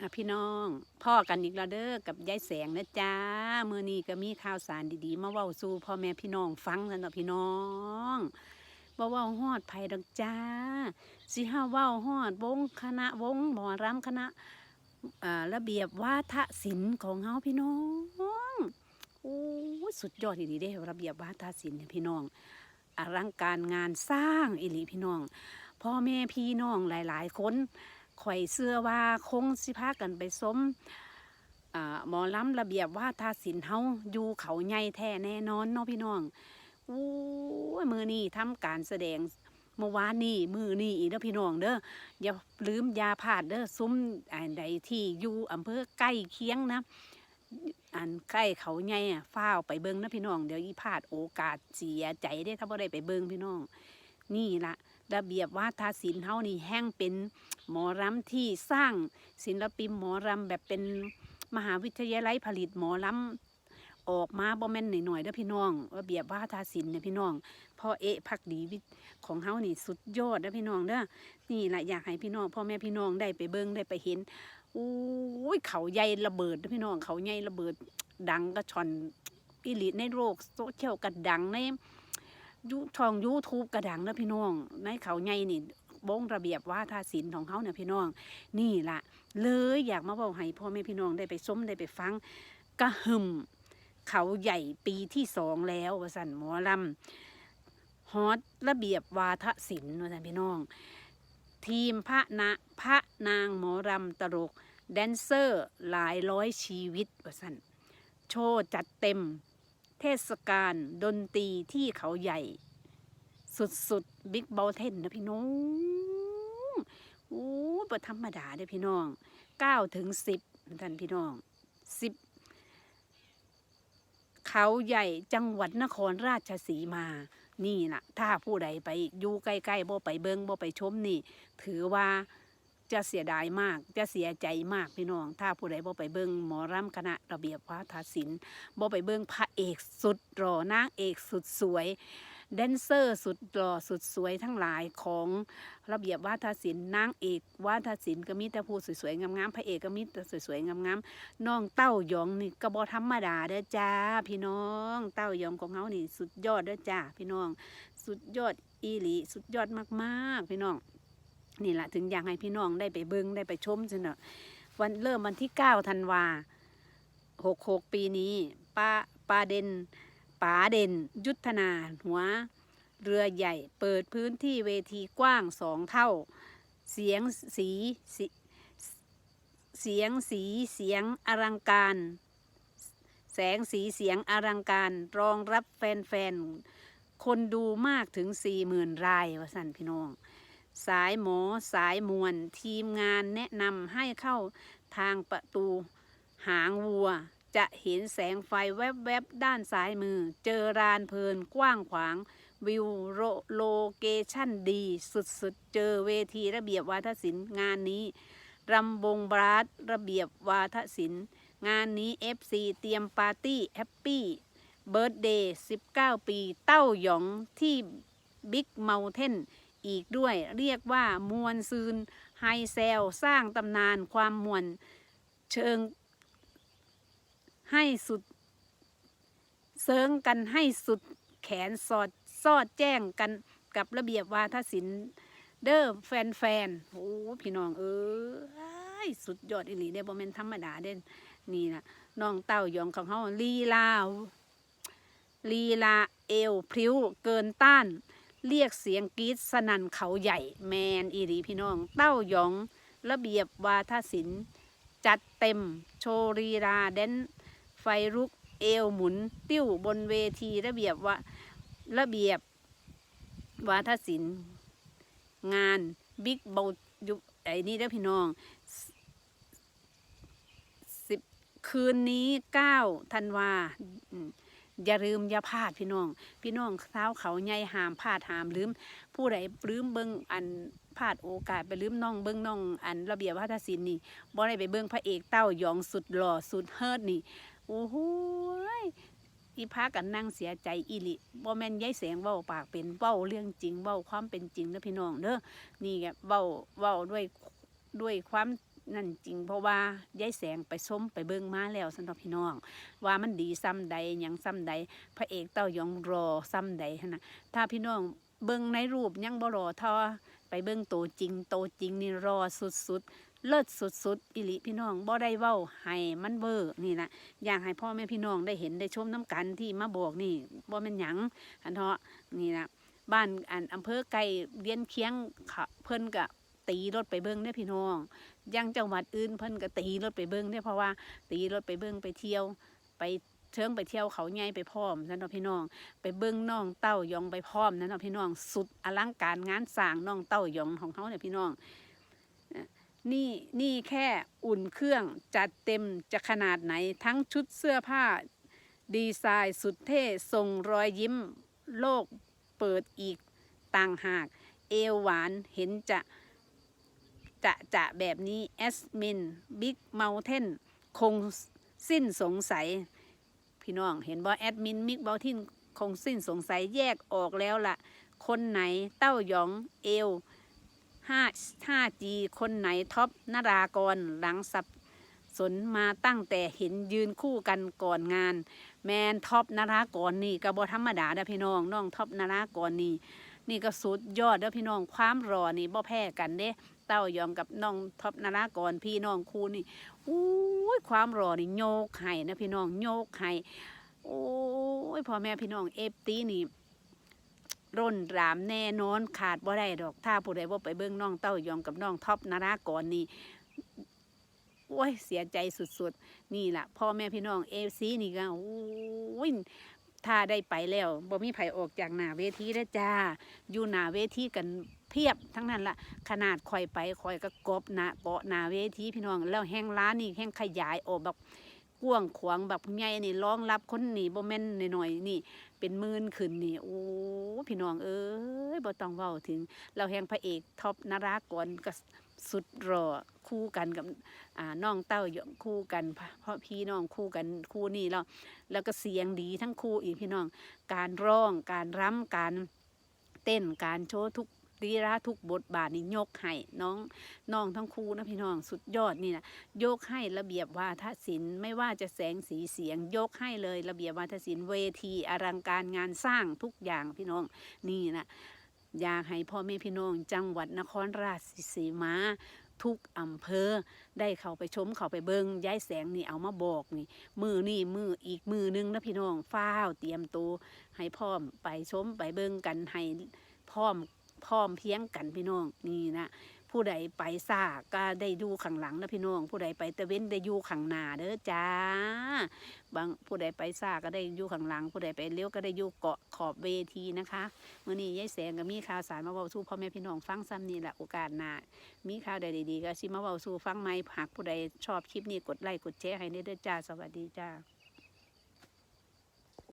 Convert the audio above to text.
อะพี่น้องพ่อกันอีกแล้วเด้อกับยายแสงนะจ้ามือนี้ก็มีข่าวสารดีๆ มาเว้าสู่พ่อแม่พี่น้องฟังกันเนาะพี่น้องบ่เว้าฮอดไผดอกจ้า สิห้าเว้าฮอดวงคณะวงหมอรำคณะอ่าระเบียบวาทศิลป์ของเฮาพี่น้องโอ้สุดยอดอีหลีเด้ระเบียบวาทศิลป์เนี่ยพี่น้องอลังการงานสร้างอีหลีพี่น้องพ่อแม่พี่น้องหลาย ๆ คน ข่อยเสื้อว่าคงสิพากันไปสมหมอลำระเบียบว่าทาสินเฮาอยู่เขาใหญ่แท้แน่นอนเนาะพี่น้องอู้มือนี้ทำการแสดงเมื่อวานนี้มือนี้อีกเด้อพี่น้องเด้ออย่าลืมยาพาดเด้อซุ้มอันใดที่อยู่อำเภอใกล้เคียงนะ อันใกล้เขาใหญ่อะฟ้าวไปเบิ่งนะพี่น้องเดี๋ยวอีพลาดโอกาสเสียใจได้ถ้าบ่ได้ไปเบิ่งพี่น้อง นี่ละ ระเบียบวาทศิลป์เฮานี่แห้งเป็นหมอรำที่สร้างศิลปินหมอรำแบบเป็นมหาวิทยาลัยผลิตหมอรำออกมาบ่แม่นหน่อยๆเด้อพี่น้องระเบียบวาทศิลป์เนี่ยพี่น้องพ่อเอะพักดีวิทของเฮานี่สุดยอดเด้อพี่น้องเด้อนี่แหละอยากให้พี่น้องพ่อแม่พี่น้องได้ไปเบิ่งได้ไปเห็นอู้ยเขาใหญ่ระเบิดเด้อพี่น้องเขาใหญ่ระเบิดดังก็ช่อนอีหลีในโลกโซเชียลก็ดังใน ยูช่องยูทูบกระดังนะพี่น้อง ในเขาใหญ่นี่บงระเบียบว่าทาศิลของเขาเนี่ยพี่น้อง นี่ละเลยอยากมาบอกให้พ่อแม่พี่น้องได้ไปส้มได้ไปฟังกระหึมเขาใหญ่ปีที่สองแล้ววสันหมอลำฮอตระเบียบวาทศิลป์วสันพี่น้อง ทีมพระนะพระนางหมอรำตลก แดนเซอร์หลายร้อยชีวิตวสันโชว์จัดเต็ม ทศกาลดนตรีที่เขาใหญ่ สุดๆบิ๊กเบลเทนนะพี่น้องโอ้ประธรรมดาเด้พี่น้องเก้าถึงสิบท่านพี่น้องสิบเขาใหญ่จังหวัดนครราชสีมา นี่นะถ้าผู้ใดไปอยู่ใกล้ๆบ่ไปเบิงบ่ไปชมนี่ ถือว่า จะเสียดายมาก จะเสียใจมากพี่น้อง ถ้าผู้ใดบ่ไปเบิงหมอรำคณะระเบียบวาทศิลป์บ่ไปเบิ่งพระเอกสุดหล่อนางเอกสุดสวยแดนเซอร์สุดหล่อสุดสวยทั้งหลายของระเบียบวาทศิลป์นางเอกวาทศิลป์ก็มีแต่ผู้สวยๆงามๆพระเอกก็มีแต่สวยๆงามๆน้องเต้ายองนี่ก็บ่ธรรมดาเด้อจ้า พี่น้อง เต้ายองของเฮานี่สุดยอดเด้อจ้า พี่น้อง สุดยอดอีหลีสุดยอดมากๆ พี่น้อง นี่แหละถึงอยากให้พี่น้องได้ไปเบิ่งได้ไปชมซะเนอะวันเริ่มวันที่9ธันวาหกหกปีนี้ป้าปาเด่นป๋าเด่น ยุทธนา หัว เรือใหญ่ เปิดพื้นที่เวทีกว้างสองเท่า เสียงสีสีเสียงสีเสียงอลังการ แสงสีเสียงอลังการ รองรับแฟนๆ คนดูมากถึงสี่หมื่นราย ว่าสั่นพี่น้อง สายหมอสายมวลทีมงานแนะนำให้เข้าทางประตูหางวัว จะเห็นแสงไฟแวบๆด้านซ้ายมือ เจอรานเพลินกว้างขวางวิวโรโลเกชั่นดีสุดๆ เจอเวทีระเบียบวาทศิลป์งานนี้รำวงบราสระเบียบวาทศิลป์งานนี้ FC เตรียมปาร์ตี้แฮปปี้เบิร์ดเดย์ 19 ปี เต้าหยองที่บิ๊กเม t เทน อีกด้วย เรียกว่ามวลซืนไฮเซลสร้างตำนานความมวลเชิงให้สุดเซิงกันให้สุดแขนสอดซอดแจ้งกันกับระเบียบวาทศิลป์เด้อแฟนๆโอ้พี่น้องเอ้ยสุดยอดอีหลีเด้บ่แมนธรรมดาเด่นนี่นะน้องเต้ายองของเขาลีลาลีลาเอวพริ้วเกินต้าน เรียกเสียงกรีดสนั่นเขาใหญ่แมนอีหลีพี่น้อง เต้ายอง ระเบียบวาทศิลป์จัดเต็ม โชว์ลีลาแดนไฟลุกเอวหมุน ติ้วบนเวทีระเบียบว่าระเบียบวาทศิลป์งานบิ๊กเบลยุไอ้นี่เด้อพี่น้องสิบคืนนี้เก้าธันวา อย่าลืมอย่าพลาดพี่น้อง พี่น้องเท้าเขาใหญ่หามพลาดหามลืม ผู้ใดลืมเบิ่งอันพลาดโอกาสไปลืมน้องเบิ่งน้องอันระเบียบวาทศิลป์นี่บ่ได้ไปเบิ่งพระเอกเต้ายองสุดหล่อสุดเฮิร์ดนี่โอ้โหอีพากันนั่งเสียใจอีลิบ่แม่นยายแสงเว้าปากเป็นเว้าเรื่องจริงเว้าความเป็นจริงเด้อพี่น้องเด้อนี่แกเว้าเว้าด้วยด้วยความ นั่นจริงเพราะว่ายายแสงไปส้มไปเบิ่งมาแล้วสำหรับพี่น้อง ว่ามันดีซ้ำใดยังซ้ำใด พระเอกเต้ายองรอซ้ำใดนะถ้าพี่น้องเบิ่งในรูปยังบ่รอเทอไปเบิ่งโตจริงโตจริงนี่รอสุดๆเลิศสุดๆอิลิพี่น้องบ่ได้เว้าให้มันเบอร์นี่นะอยากให้พ่อแม่พี่น้องได้เห็นได้ชมน้ำกันที่มาบอกนี่บ่แม่นหยังอันเถาะนี่นะบ้านอันอำเภอไกลเลียนเคียงเขาเพิ่นก็ ตีรถไปเบิ่งเด้อพี่น้องยังจังหวัดอื่นเพิ่นก็ตีรถไปเบิ่งเด้อเพราะว่าตีรถไปเบิ่งไปเที่ยวไปเชิงไปเที่ยวเขาใหญ่ไปพร้อมนั่นเนาะพี่น้อง ไปเบิ่งน้องเต้ายองไปพร้อมนั่นเนาะพี่น้อง สุดอลังการงานสร้างน้องเต้ายองของเขาเนี่ยพี่น้องนี่นี่แค่อุ่นเครื่องจัดเต็มจะขนาดไหนทั้งชุดเสื้อผ้า ดีไซน์สุดเท่ส่งรอยยิ้ม โลกเปิดอีกต่างหาก เอวหวานเห็นจะ จะจะแบบนี้แอสมินบิ๊กเมลเทนคงสิ้นสงสัย พี่น้องเห็นบ่แอดมินมิกเบลทินคงสิ้นสงสัยแยกออกแล้วล่ะ คนไหนเต้ายองเอวห้าห้าจีคนไหนท็อปนารากรหลังสับสนมาตั้งแต่เห็นยืนคู่กันก่อนงาน แมนท็อปนารากรนี่ก็บ่ธรรมดาเด้อพี่น้องน้องท็อปนารากรนี่นี่ก็สุดยอดเด้อพี่น้องความรอนี่บ่แพ้กันเด้ เต้ายองกับน้องท็อปนารากรพี่น้องคูนี่อู้ยความรอนี่โยกไห้นะพี่น้องโยกไห้โอ้ยพ่อแม่พี่น้องเอฟตีนี่ร่นรามแน่นอนขาดบ่ได้ดอก ถ้าผู้ใดว่าไปเบิ่งน้องเต้ายองกับน้องท็อปนารากรนี่โอ้ยเสียใจสุดๆ นี่แหละพ่อแม่พี่น้องเอฟซีนี่ก็โอ้ย ถ้าได้ไปแล้วบ่มีไผออกจากหน้าเวทีแล้วจ้า อยู่หน้าเวทีกันเพียบทั้งนั้นละขนาดคอยไปคอยก็กบหนาเกาะหนาเวทีพี่น้องแล้วแห้งร้านนี่แห้งขยายออกแบบกว้างขวางแบบใหญ่นี่รองรับคนนี่บ่แม่นหน่อยๆนี่ เป็นหมื่นขึ้นนี่โอ้พี่น้องเอ้ยบ่ต้องเว้าถึง เราแห้งพระเอกท็อปนารากรก็ สุดรอคู่กันกับน้องเต้าหยองคู่กันเพราะพี่น้องคู่กันคู่นี่แล้วแล้วก็เสียงดีทั้งคู่อีกพี่น้อง การร้องการรำการเต้นการโชว์ทุกลีลาทุกบทบาทนี่ยกให้น้องน้องทั้งคู่นะพี่น้องสุดยอดนี่นะยกให้ระเบียบวาทศิลป์ไม่ว่าจะแสงสีเสียง ยกให้เลยระเบียบวาทศิลป์เวทีอลังการงานสร้างทุกอย่างพี่น้องนี่นะ อยากให้พ่อแม่พี่น้องจังหวัดนครราชสีมาทุกอำเภอได้เข้าไปชมเข้าไปเบิงย้ายแสงนี่เอามาบอกนี่ มือนี่มืออีกมือนึงนะพี่น้องฟ้าวเตรียมตัวให้พร้อมไปชมไปเบิงกันให้พร้อมพร้อมเพียงกันพี่น้องนี่นะ ผู้ใดไปซาก็ได้ดูข้างหลังนะพี่น้อง ผู้ใดไปตะเว้นได้อยู่ข้างหน้าเด้อจ้า บางผู้ใดไปซาก็ได้อยู่ข้างหลัง ผู้ใดไปเลี้ยวก็ได้อยู่เกาะขอบเวทีนะคะมื่อนี้ยายแสงก็มีข่าวสารมาเว้าสู่พ่อแม่พี่น้องฟังซ้ำนี่แหละโอกาสหน้ามีข่าวใดดีๆก็สิมาเว้าสู่ฟังไหมหากผู้ใดชอบคลิปนี้กดไลค์กดแชร์ให้เด้อจ้า สวัสดีจ้า